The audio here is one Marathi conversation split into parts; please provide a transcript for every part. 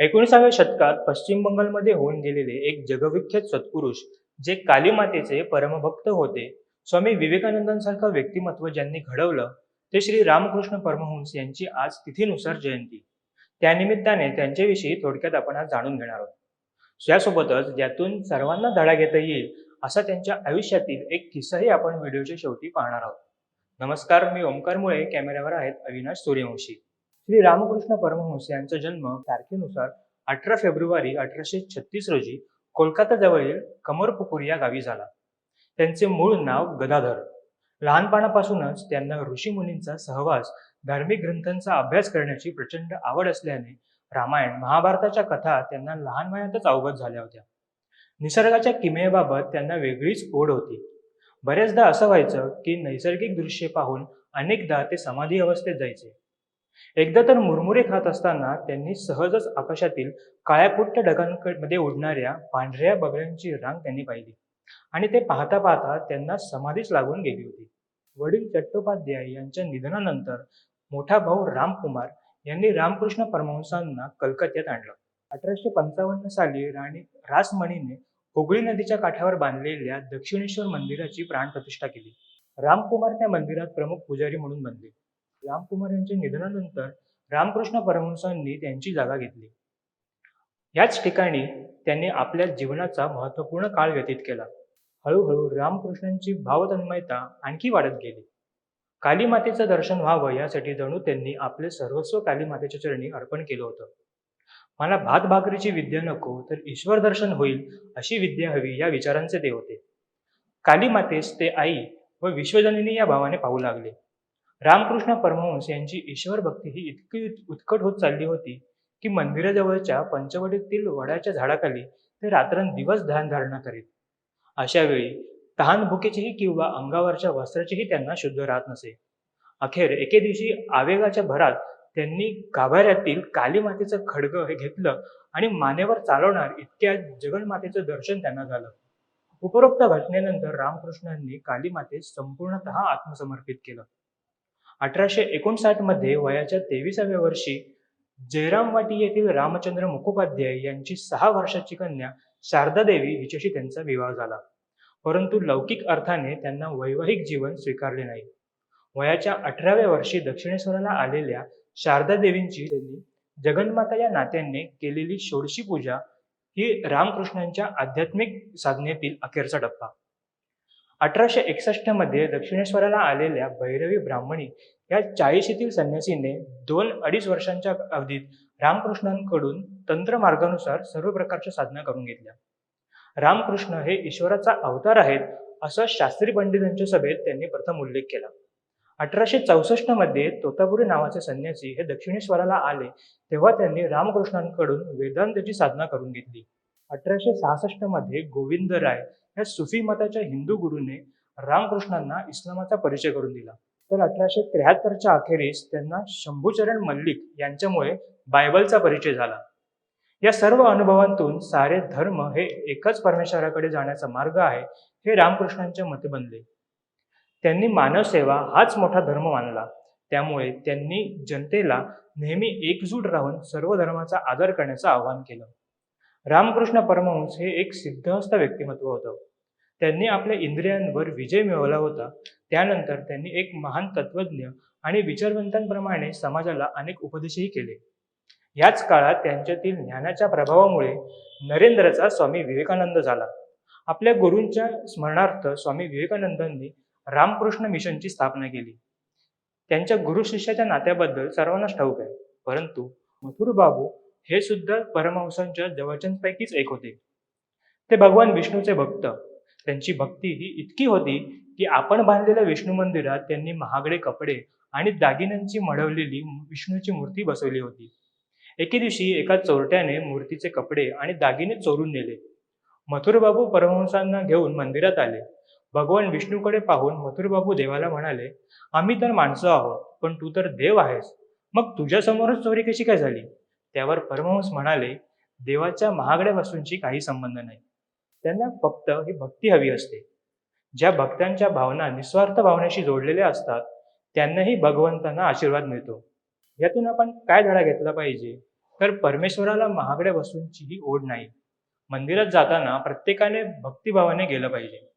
एकोणीसाव्या शतकात पश्चिम बंगालमध्ये होऊन गेलेले एक जगविख्यात सत्पुरुष जे काली मातेचे परमभक्त होते. स्वामी विवेकानंदांसारखं व्यक्तिमत्व ज्यांनी घडवलं ते श्री रामकृष्ण परमहंस यांची आज तिथीनुसार जयंती. त्यानिमित्ताने त्यांच्याविषयी थोडक्यात आपण आज जाणून घेणार आहोत. यासोबतच ज्यातून सर्वांना धडा घेता येईल असा त्यांच्या आयुष्यातील एक किस्साही आपण व्हिडिओच्या शेवटी पाहणार आहोत. नमस्कार मी ओमकार मुळे कॅमेऱ्यावर आहेत अविनाश सूर्यवंशी. श्री रामकृष्ण परमहंस यांचा जन्म तारखेनुसार अठरा फेब्रुवारी अठराशे छत्तीस रोजी कोलकाताजवळील कमरपुकुर या गावी झाला. त्यांचे मूळ नाव गदाधर. लहानपणापासूनच त्यांना ऋषीमुनींचा सहवास धार्मिक ग्रंथांचा अभ्यास करण्याची प्रचंड आवड असल्याने रामायण महाभारताच्या कथा त्यांना लहान वयातच अवगत झाल्या होत्या. निसर्गाच्या किमयेबाबत त्यांना वेगळीच ओढ होती. बऱ्याचदा असं व्हायचं की नैसर्गिक दृश्य पाहून अनेकदा ते समाधी अवस्थेत जायचे. एकदा तर मुरमुरे खात असताना त्यांनी सहजच आकाशातील काळ्यापुट्ट ढगांमध्ये उडणाऱ्या पांढऱ्या बगड्यांची रांग त्यांनी पाहिली. आणि ते पाहता पाहता त्यांना समाधीच लागून गेली होती. वडील चट्टोपाध्याय यांच्या निधनानंतर मोठा भाऊ रामकुमार यांनी रामकृष्ण परमहंसांना कलकत्त्यात आणलं. अठराशे पंचावन्न साली राणी रासमणीने हुगळी नदीच्या काठावर बांधलेल्या दक्षिणेश्वर मंदिराची प्राणप्रतिष्ठा केली. रामकुमार त्या मंदिरात प्रमुख पुजारी म्हणून बनले. रामकुमार यांच्या निधनानंतर रामकृष्ण परमहंसांनी त्यांची जागा घेतली. याच ठिकाणी त्यांनी आपल्या जीवनाचा महत्त्वपूर्ण काळ व्यतीत केला. हळूहळू रामकृष्णांची भावतन्मयता आणखी वाढत गेली. कालीमातेचं दर्शन व्हावं यासाठी जणू त्यांनी आपले सर्वस्व कालीमातेच्या चरणी अर्पण केलं होतं. मला भात भाकरीची विद्या नको तर ईश्वर दर्शन होईल अशी विद्या हवी या विचारांचे ते होते. कालीमातेस ते आई व विश्वजननी या भावाने पाहू लागले. रामकृष्ण परमहंस यांची ईश्वर भक्ती ही इतकी उत्कट होत चालली होती की मंदिराजवळच्या पंचवटीतील वडाच्या झाडाखाली ते रात्रंदिवस ध्यान धारणा करीत. अशा वेळी तहान भुकेचीही किंवा अंगावरच्या वस्त्राचीही त्यांना शुद्ध राहत नसे. अखेर एके दिवशी आवेगाच्या भरात त्यांनी गाभाऱ्यातील काली मातेचं खडग हे घेतलं आणि मानेवर चालवणार इतक्या जगन्मातेचं दर्शन त्यांना झालं. उपरोक्त घटनेनंतर रामकृष्णांनी काली मातेस संपूर्णतः आत्मसमर्पित केलं. अठराशे एकोणसाठमध्ये वयाच्या तेविसाव्या वर्षी जयरामवाटी येथील रामचंद्र मुखोपाध्याय यांची सहा वर्षाची कन्या शारदा देवी हिच्याशी त्यांचा विवाह झाला. परंतु लौकिक अर्थाने त्यांना वैवाहिक जीवन स्वीकारले नाही. वयाच्या अठराव्या वर्षी दक्षिणेश्वराला आलेल्या शारदा देवींची त्यांनी जगन्माता या नात्याने केलेली षोडशी पूजा ही रामकृष्णांच्या आध्यात्मिक साधनेतील अखेरचा टप्पा. अठराशे एकसष्टमध्ये दक्षिणेश्वराला आलेल्या भैरवी ब्राह्मणी या चाळीशीतील संन्यासीने दोन अडीच वर्षांच्या अवधीत रामकृष्णांकडून तंत्र मार्गानुसार सर्व प्रकारच्या साधना करून घेतल्या. रामकृष्ण हे ईश्वराचा अवतार आहेत असं शास्त्री पंडितांच्या सभेत त्यांनी प्रथम उल्लेख केला. अठराशे चौसष्टमध्ये तोतापुरी नावाचे संन्यासी हे दक्षिणेश्वराला आले तेव्हा त्यांनी रामकृष्णांकडून वेदांताची साधना करून घेतली. अठराशे सहासष्टमध्ये गोविंद राय ह्या सुफी मताच्या हिंदू गुरूने रामकृष्णांना इस्लामाचा परिचय करून दिला. तर अठराशे त्र्याहत्तरच्या अखेरीस त्यांना शंभूचरण मल्लिक यांच्यामुळे बायबलचा परिचय झाला. या सर्व अनुभवांतून सारे धर्म हे एकच परमेश्वराकडे जाण्याचा मार्ग आहे हे रामकृष्णांच्या मते बनले. त्यांनी मानवसेवा हाच मोठा धर्म मानला. त्यामुळे त्यांनी जनतेला नेहमी एकजूट राहून सर्व धर्माचा आदर करण्याचं आवाहन केलं. रामकृष्ण परमहंस हे एक सिद्धहस्त व्यक्तिमत्व होतं. त्यांनी आपल्या इंद्रियांवर विजय मिळवला होता. त्यानंतर त्यांनी एक महान तत्वज्ञ आणि विचारवंतांप्रमाणे समाजाला अनेक उपदेशही केले. याच काळात त्यांच्यातील ज्ञानाच्या प्रभावामुळे नरेंद्रचा स्वामी विवेकानंद झाला. आपल्या गुरूंच्या स्मरणार्थ स्वामी विवेकानंदांनी रामकृष्ण मिशनची स्थापना केली. त्यांच्या गुरु शिष्याच्या नात्याबद्दल सर्वांनाच ठाऊक आहे. परंतु मथुर बाबू हे सुद्धा परमहंसांच्या जवळच्यांपैकीच एक होते. ते भगवान विष्णूचे भक्त. त्यांची भक्ती ही इतकी होती की आपण बांधलेल्या विष्णू मंदिरात त्यांनी महागडे कपडे आणि दागिन्यांची मढवलेली विष्णूची मूर्ती बसवली होती. एके दिवशी एका चोरट्याने मूर्तीचे कपडे आणि दागिने चोरून नेले. मथुरबाबू परमहंसांना घेऊन मंदिरात आले. भगवान विष्णूकडे पाहून मथुरबाबू देवाला म्हणाले आम्ही तर माणसं आहोत पण तू तर देव आहेस. मग तुझ्यासमोरच चोरी कशी काय झाली? त्यावर परमहंस म्हणाले देवाच्या महागड्या वस्तूंशी काही संबंध नाही. त्यांना फक्त ही भक्ती हवी असते. ज्या भक्तांच्या भावना निस्वार्थ भावनेशी जोडलेल्या असतात त्यांनाही भगवंतांना आशीर्वाद मिळतो. यातून आपण काय धडा घेतला पाहिजे? तर परमेश्वराला महागड्या वस्तूंचीही ओढ नाही. मंदिरात जाताना प्रत्येकाने भक्तिभावाने गेलं पाहिजे.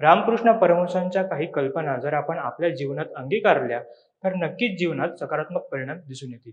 रामकृष्ण परमहंसांच्या काही कल्पना जर आपण आपल्या जीवनात अंगीकारल्या तर नक्कीच जीवनात सकारात्मक परिणाम दिसून येतील.